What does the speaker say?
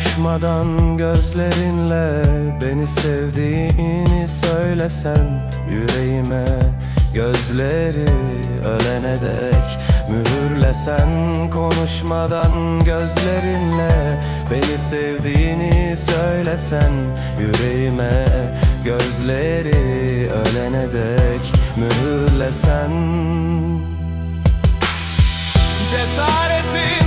Konuşmadan gözlerinle beni sevdiğini söylesen Yüreğime gözleri ölene dek mühürlesen. Konuşmadan gözlerinle beni sevdiğini söylesen Yüreğime gözleri ölene dek mühürlesen. Cesaretin